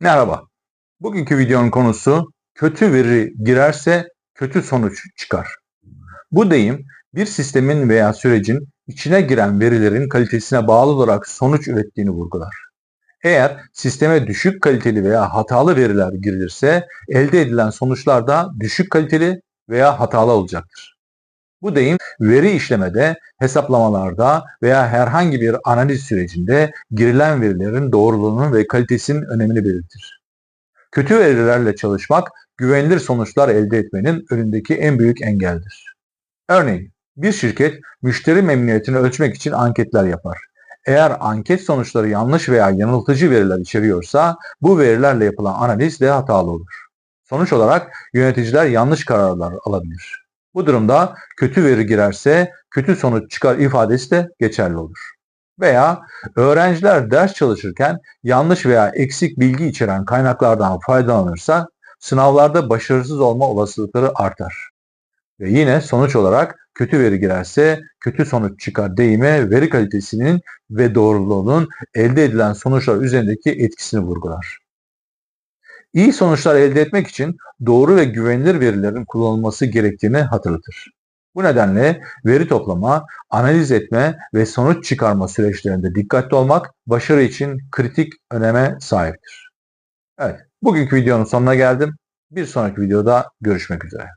Merhaba. Bugünkü videonun konusu kötü veri girerse kötü sonuç çıkar. Bu deyim bir sistemin veya sürecin içine giren verilerin kalitesine bağlı olarak sonuç ürettiğini vurgular. Eğer sisteme düşük kaliteli veya hatalı veriler girilirse elde edilen sonuçlar da düşük kaliteli veya hatalı olacaktır. Bu deyim veri işlemede, hesaplamalarda veya herhangi bir analiz sürecinde girilen verilerin doğruluğunu ve kalitesinin önemini belirtir. Kötü verilerle çalışmak güvenilir sonuçlar elde etmenin önündeki en büyük engeldir. Örneğin bir şirket müşteri memnuniyetini ölçmek için anketler yapar. Eğer anket sonuçları yanlış veya yanıltıcı veriler içeriyorsa bu verilerle yapılan analiz de hatalı olur. Sonuç olarak yöneticiler yanlış kararlar alabilir. Bu durumda kötü veri girerse kötü sonuç çıkar ifadesi de geçerli olur. Veya öğrenciler ders çalışırken yanlış veya eksik bilgi içeren kaynaklardan faydalanırsa sınavlarda başarısız olma olasılıkları artar. Ve yine sonuç olarak kötü veri girerse kötü sonuç çıkar deyimi veri kalitesinin ve doğruluğunun elde edilen sonuçlar üzerindeki etkisini vurgular. İyi sonuçlar elde etmek için doğru ve güvenilir verilerin kullanılması gerektiğini hatırlatır. Bu nedenle veri toplama, analiz etme ve sonuç çıkarma süreçlerinde dikkatli olmak başarı için kritik öneme sahiptir. Evet, bugünkü videonun sonuna geldim. Bir sonraki videoda görüşmek üzere.